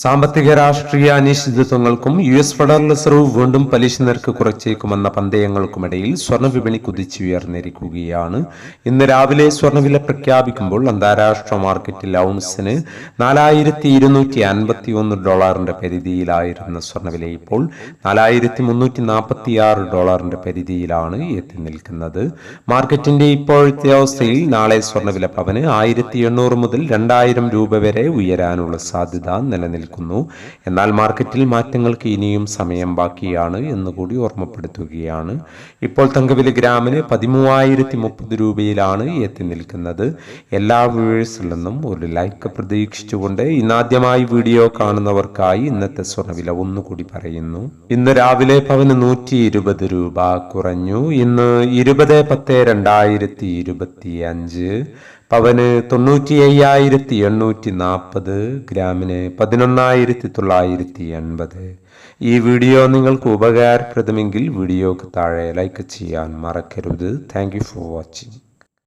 സാമ്പത്തിക രാഷ്ട്രീയ അനിശ്ചിതത്വങ്ങൾക്കും യു എസ് ഫെഡറൽ റിസർവ് വീണ്ടും പലിശ നിരക്ക് കുറച്ചേക്കുമെന്ന പന്തയങ്ങൾക്കുമിടയിൽ സ്വർണവിപണി കുതിച്ചുയർന്നിരിക്കുകയാണ്. ഇന്ന് രാവിലെ സ്വർണവില പ്രഖ്യാപിക്കുമ്പോൾ അന്താരാഷ്ട്ര മാർക്കറ്റിൽ ഔൺസിന് നാലായിരത്തി ഇരുന്നൂറ്റി അൻപത്തി ഒന്ന് ഡോളറിന്റെ പരിധിയിലായിരുന്ന സ്വർണവില ഇപ്പോൾ നാലായിരത്തി മുന്നൂറ്റി നാൽപ്പത്തി ആറ് ഡോളറിന്റെ പരിധിയിലാണ് എത്തി നിൽക്കുന്നത്. മാർക്കറ്റിന്റെ ഇപ്പോഴത്തെ അവസ്ഥയിൽ നാളെ സ്വർണവില പവന് ആയിരത്തി എണ്ണൂറ് മുതൽ രണ്ടായിരം രൂപ വരെ ഉയരാനുള്ള സാധ്യത നിലനിൽക്കുന്നു. എന്നാൽ മാർക്കറ്റിൽ മാറ്റങ്ങൾക്ക് ഇനിയും സമയം ബാക്കിയാണ് എന്നുകൂടി ഓർമ്മപ്പെടുത്തുകയാണ്. ഇപ്പോൾ തങ്കവില ഗ്രാമിന് പതിമൂവായിരത്തി മുപ്പത് രൂപയിലാണ് എത്തി നിൽക്കുന്നത്. എല്ലാ വ്യൂവേഴ്സിൽ നിന്നും ഒരു ലൈക്ക് പ്രതീക്ഷിച്ചുകൊണ്ട് ഇന്നാദ്യമായി വീഡിയോ കാണുന്നവർക്കായി ഇന്നത്തെ സ്വർണവില ഒന്നുകൂടി പറയുന്നു. ഇന്ന് രാവിലെ പവന് നൂറ്റി ഇരുപത് രൂപ കുറഞ്ഞു. ഇന്ന് ഇരുപത് പത്ത് രണ്ടായിരത്തി ഇരുപത്തി അഞ്ച് പവന് തൊണ്ണൂറ്റി അയ്യായിരത്തി എണ്ണൂറ്റി നാൽപ്പത് ഗ്രാമിന് പതിനൊന്നായിരത്തി തൊള്ളായിരത്തി എൺപത് ഈ വീഡിയോ നിങ്ങൾക്ക് ഉപകാരപ്രദമെങ്കിൽ വീഡിയോക്ക് താഴെ ലൈക്ക് ചെയ്യാൻ മറക്കരുത്. Thank for watching